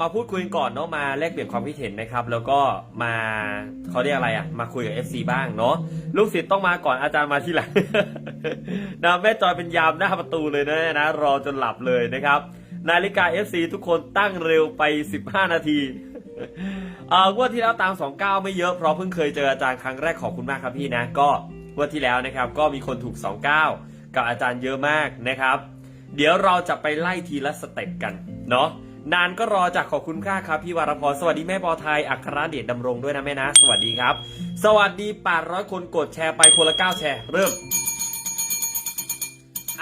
มาพูดคุยกันก่อนเนาะมาแลกเปลี่ยนความคิดเห็นนะครับ แล้วก็มาเขาเรียกอะไรอะ มาคุยกับ FC บ้างเนาะลูกศิษย์ต้องมาก่อนอาจารย์มาที่หลังนะแม่จอยเป็นยามหน้าประตูเลยนะนะ รอจนหลับเลยนะครับ นาฬิกา FC ทุกคนตั้งเร็วไป 15 นาทีเอ่องวดที่แล้วตาม 29 ไม่เยอะเพราะเพิ่งเคยเจออาจารย์ครั้งแรกขอบคุณมากครับพี่นะ ก็งวดที่แล้วนะครับ ก็มีคนถูก 29 กับอาจารย์เยอะมากนะครับ เดี๋ยวเราจะไปไล่ทีละสเต็ปกันเนาะ นานก็รอจากขอบคุณค่าครับพี่วรพรสวัสดีแม่ปอไทยอัครเดชดำรงด้วยนะแม่นะ สวัสดีครับ สวัสดี 800 คนกดแชร์ไปคนละ 9 แชร์ เริ่ม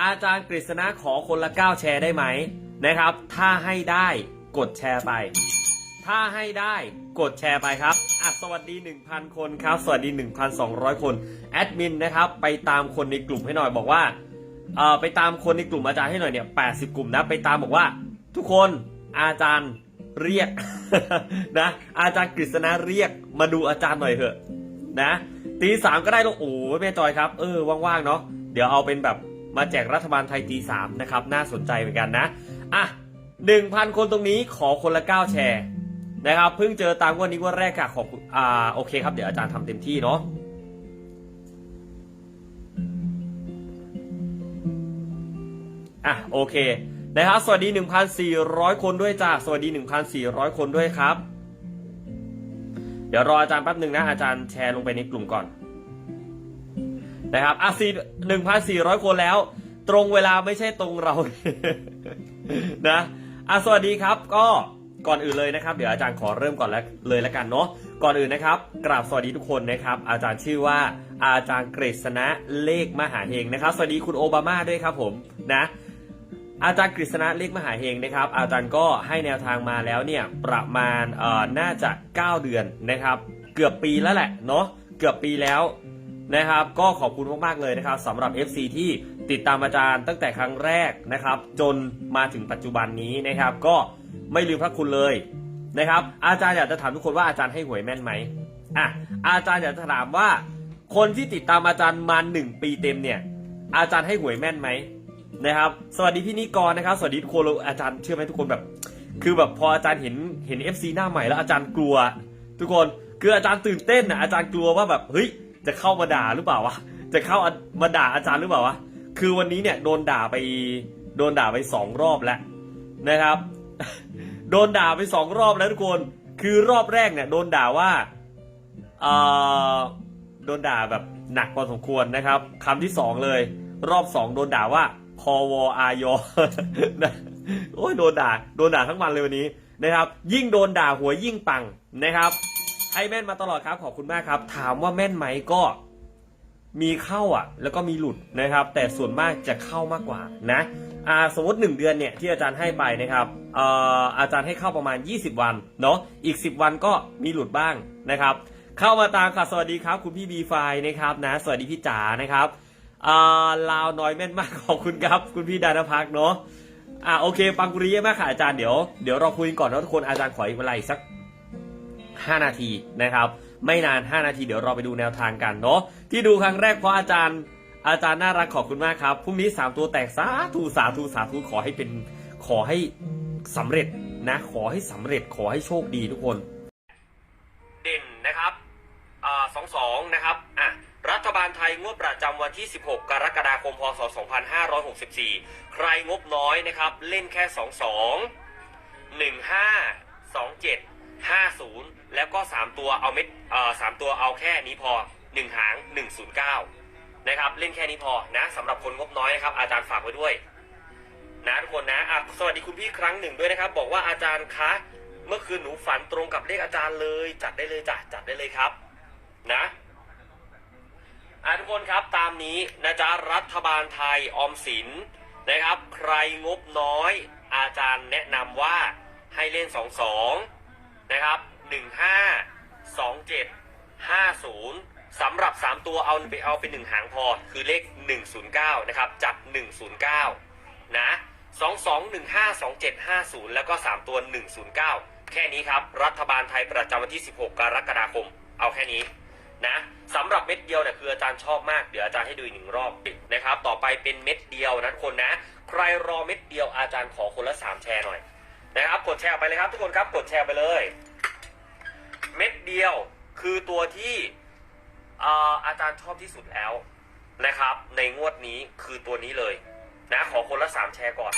อาจารย์กฤษณะขอคนละ 9 แชร์ได้ไหมนะครับ ถ้าให้ได้กดแชร์ไป ถ้าให้ได้กดแชร์ไปครับอะสวัสดี 1,000 คนครับ สวัสดี 1,200 คนแอดมินนะครับ ไปตามคนในกลุ่มให้หน่อยบอกว่าเออไปตามคนในกลุ่มอาจารย์ให้หน่อยเนี่ย80 กลุ่มนะไปตามบอกว่า ทุกคน อาจารย์เรียกนะอาจารย์กฤษณะเรียกมาดูอาจารย์หน่อยเถอะนะตีสามก็ได้ลวโอ้ยแม่จอยครับ เออว่างๆเนาะเดี๋ยวเอาเป็นแบบมาแจกรัฐบาลไทยตีสามนะครับ น่าสนใจเหมือนกันนะอะหนึ่งพันคนตรงนี้ขอคนละ9แชร์นะครับเพิ่งเจอตามวันนี้วันแรกค่ะขอบคุณอ่าโอเคครับเดี๋ยวอาจารย์ทำเต็มที่เนาะอะโอเค นะครับสวัสดี 1,400 คนด้วยจ้าสวัสดี 1,400 คนด้วยครับ เดี๋ยวรออาจารย์แป๊บหนึ่งนะ อาจารย์แชร์ลงไปในกลุ่มก่อน นะครับอะสี่หนึ่งพันสี่ร้อยคนแล้ว ตรงเวลาไม่ใช่ตรงเรานะอะสวัสดีครับ ก็ก่อนอื่นเลยนะครับ เดี๋ยวอาจารย์ขอเริ่มก่อนแล้วเลยละกันเนาะก่อนอื่นนะครับ กราบสวัสดีทุกคนนะครับ อาจารย์ชื่อว่าอาจารย์เกรษณะเลขมหาเฮงนะครับ สวัสดีคุณโอบามาด้วยครับผมนะ อาจารย์กฤษณะเลขมหาเฮงนะครับ อาจารย์ก็ให้แนวทางมาแล้วเนี่ยประมาณเอ่อน่าจะ 9 เดือนนะครับ เกือบปีแล้วแหละเนาะเกือบปีแล้วนะครับ ก็ขอบคุณมากๆเลยนะครับสำหรับ FC ที่ติดตามอาจารย์ตั้งแต่ครั้งแรกนะครับ จนมาถึงปัจจุบันนี้นะครับ ก็ไม่ลืมพระคุณเลยนะครับ อาจารย์อยากจะถามทุกคนว่าอาจารย์ให้หวยแม่นไหมอะอาจารย์อยากจะถามว่า คนที่ติดตามอาจารย์มาหนึ่งปีเต็มเนี่ย อาจารย์ให้หวยแม่นไหม นะครับ สวัสดีพี่นิกรนะครับ สวัสดีทุกคนอาจารย์เชื่อไหมทุกคนแบบ คือแบบพออาจารย์เห็นเห็น FC หน้าใหม่แล้วอาจารย์กลัว ทุกคนคืออาจารย์ตื่นเต้นนะอาจารย์กลัวว่าแบบเฮ้ยจะเข้ามาด่าหรือเปล่าวะจะเข้ามาด่าอาจารย์หรือเปล่าวะคือวันนี้เนี่ยโดนด่าไปโดนด่าไปสองรอบแล้วนะครับ โดนด่าไปสองรอบแล้วทุกคน คือรอบแรกเนี่ยโดนด่าว่าเอ่อโดนด่าแบบหนักพอสมควรนะครับคำที่สองเลย รอบสองโดนด่าว่า พอวอายอนะโอ้ยโดนด่าโดนด่าทั้งวันเลยวันนี้นะครับ ยิ่งโดนด่าหัวยิ่งปังนะครับ ให้แม่นมาตลอดครับขอบคุณมากครับ ถามว่าแม่นไหมก็มีเข้าอะ แล้วก็มีหลุดนะครับ แต่ส่วนมากจะเข้ามากกว่านะอ่าสมมติ 1 เดือนเนี่ยที่อาจารย์ให้ไปนะครับอ่ออาจารย์ให้เข้าประมาณ 20 วันเนาะอีก 10 วันก็มีหลุดบ้างนะครับ เข้ามาตามค่ะสวัสดีครับ คุณพี่บีไฟนะครับนะ สวัสดีพี่จ๋านะครับ อ่าลาวน้อยแม่นมากขอบคุณครับ คุณพี่ดานพักเนาะอ่าโอเคปังกุริเยอะมากค่ะอาจารย์เดี๋ยวเดี๋ยวเราคุยกันก่อนนะทุกคนอาจารย์ขออีกเวลาอีกสัก 5 นาทีนะครับ ไม่นาน 5 นาทีเดี๋ยวเราไปดูแนวทางกันเนาะที่ดูครั้งแรกเพราะอาจารย์ อาจารย์น่ารักขอบคุณมากครับพรุ่งนี้ 3 ตัวแตกสาธุสาธุสาธุขอให้เป็นขอให้สำเร็จนะ ขอให้สำเร็จขอให้โชคดีทุกคน เด่นนะครับอ่าสองสองนะครับอะรัฐบาลไท ยงบประจำวันที่ 16 กรกฎาคม พศ 2564 ใครงบน้อยนะครับ เล่นแค่ 22 15 27 50 แล้วก็ 3 ตัวเอาเม็ดเอ่อสามตัวเอาแค่นี้พอ 1 หาง 109 นะครับ เล่นแค่นี้พอนะสำหรับคนงบน้อยนะครับ อาจารย์ฝากไว้ด้วย นะทุกคนนะะสวัสดีคุณพี่ครั้งหนึ่งด้วยนะครับ บอกว่าอาจารย์คะเมื่อคืนหนูฝันตรงกับเลขอาจารย์เลย จัดได้เลยจ้ะจัดได้เลยครับ นะ อะทุกคนครับตามนี้นะจ๊ะรัฐบาลไทยออมสินนะครับ ใครงบน้อยอาจารย์แนะนำว่าให้เล่น 22 นะครับ 15 27 50สำหรับ 3 ตัวเอาไปเอาเป็น1หางพอ คือเลข 109 นะครับ จัด 109 นะ 22152750 แล้วก็ 3 ตัว 109 แค่นี้ครับ รัฐบาลไทยประจำวันที่ 16 กรกฎาคม เอาแค่นี้ นะสำหรับเม็ดเดียวเนี่ยคืออาจารย์ชอบมากเดี๋ยวอาจารย์ให้ดูอีกหนึ่งรอบนะครับต่อไปเป็นเม็ดเดียวนะคนนะ ใครรอเม็ดเดียวอาจารย์ขอคนละ3แชร์หน่อยนะครับกดแชร์ไปเลยครับทุกคนครับกดแชร์ไปเลย เม็ดเดียวคือตัวที่เอ่ออาจารย์ชอบที่สุดแล้วนะครับ ในงวดนี้คือตัวนี้เลย นะขอคนละสามแชร์ก่อน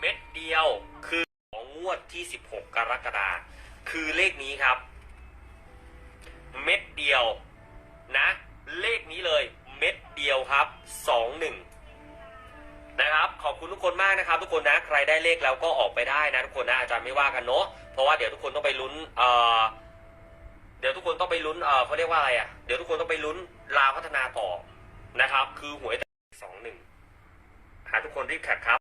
เม็ดเดียวคือของงวดที่ 16 กรกฎาคม คือเลขนี้ครับ เม็ดเดียวนะ เลขนี้เลยเม็ดเดียวครับ 21 นะครับ ขอบคุณทุกคนมากนะครับ ทุกคนนะ ใครได้เลขแล้วก็ออกไปได้นะทุกคนนะอาจารย์ไม่ว่ากันเนาะเพราะว่าเดี๋ยวทุกคนต้องไปลุ้นเอ่อเดี๋ยวทุกคนต้องไปลุ้นเอ่อเขาเรียกว่าอะไรอะเดี๋ยวทุกคนต้องไปลุ้นลาพัฒนาต่อนะครับ คือหวยสองหนึ่งหาทุกคนรีบแคปครับ